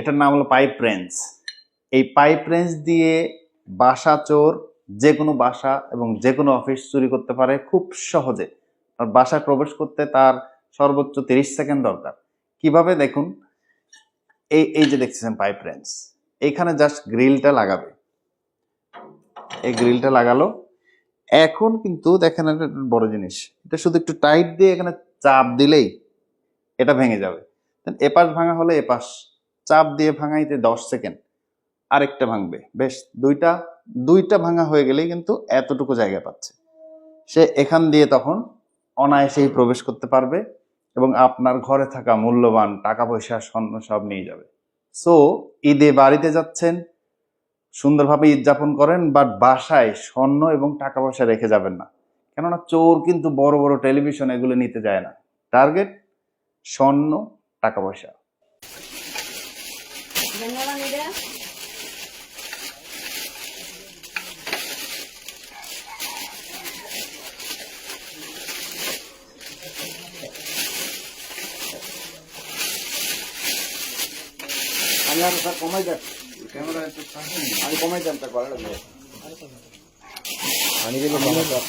এটার নাম হলো পাইপ রেঞ্জ এই পাইপ রেঞ্জ দিয়ে বাসা চোর যে কোনো বাসা এবং যে কোনো অফিস চুরি করতে পারে খুব সহজে। আর বাসায় প্রবেশ করতে তার সর্বোচ্চ তিরিশ সেকেন্ড দরকার। কীভাবে? দেখুন, এই এই যে দেখতেছেন পাইপ রেঞ্জ এইখানে জাস্ট গ্রিলটা লাগাবে। এই গ্রিলটা লাগালো। এখন কিন্তু দেখেন একটা বড় জিনিস। এটা শুধু একটু টাইট দিয়ে এখানে চাপ দিলেই এটা ভেঙে যাবে। এপাশ ভাঙা হলে এপাশ চাপ দিয়ে ভাঙাইতে দশ সেকেন্ড, আরেকটা ভাঙবে। বেশ, দুইটা দুইটা ভাঙা হয়ে গেলেই কিন্তু এতটুকু জায়গা পাচ্ছে। সে এখান দিয়ে তখন অনায়াসেই প্রবেশ করতে পারবে এবং আপনার ঘরে থাকা মূল্যবান টাকা পয়সা স্বর্ণ সব নিয়ে যাবে। সো, ঈদে বাড়িতে যাচ্ছেন, সুন্দরভাবে ঈদ যাপন করেন, বাট বাসায় স্বর্ণ এবং টাকা পয়সা রেখে যাবেন না। কেননা চোর কিন্তু বড় বড় টেলিভিশন এগুলো নিতে যায় না। টার্গেট, স্বর্ণ টাকা পয়সা আমি আর স্যার কমাই যাক ক্যামেরা আমি কমাই যাম তা করা লাগবে পানি দিলে কমাই যাক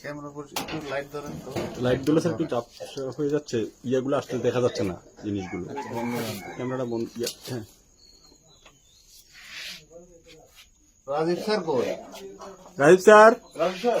ক্যামেরা লাইট ধরেন তো। লাইটগুলো স্যার একটু চাপ হয়ে যাচ্ছে ইয়েগুলো আসতে দেখা যাচ্ছে না জিনিসগুলো। ক্যামেরাটা বন্ধ ইয়া, হ্যাঁ। রাজীব স্যার কই? রাজীব স্যার? রাজীব স্যার?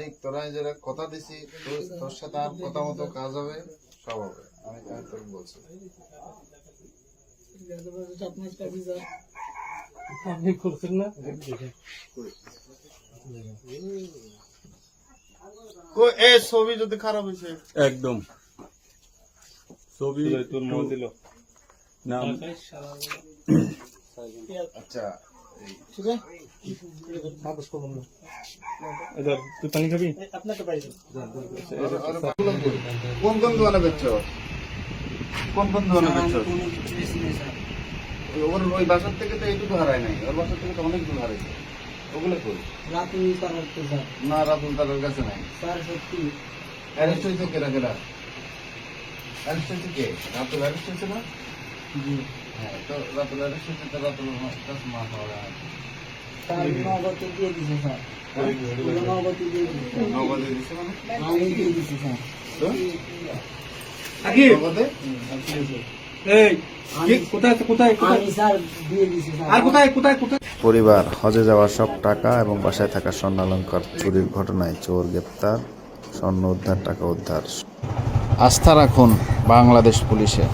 আশিক তোরা যেটা কথা দিছি তোর সাথে আর কথা মতো কাজ হবে সব হবে। আমি আমি তোকে বলছি। কই এ ছবি যদি খারাপ হয়েছে একদম। ছবি তোর মন দিল। না আচ্ছা তুই পানি খাবি কোন কোন দোকানে বেচছো কোন কোন দোকানে বেচছো ওর ওই বাসার থেকে তো এইটুকু হারায় নাই ওর বাসার থেকে তো অনেক দূর হারাইছে ওগুলো কই রাতুল তারার তো না রাতুল তাদের কাছে নাই স্যার সত্যি অ্যারেস্ট হয়েছে কেরা কেরা অ্যারেস্ট হয়েছে কে রাতুল অ্যারেস্ট হয়েছে না জি হ্যাঁ পরিবার, হজে যাওয়ার সব টাকা এবং বাসায় থাকা স্বর্ণালঙ্কার চুরির ঘটনায় চোর গ্রেপ্তার, স্বর্ণ উদ্ধার, টাকা উদ্ধার। আস্থা রাখুন বাংলাদেশ পুলিশে।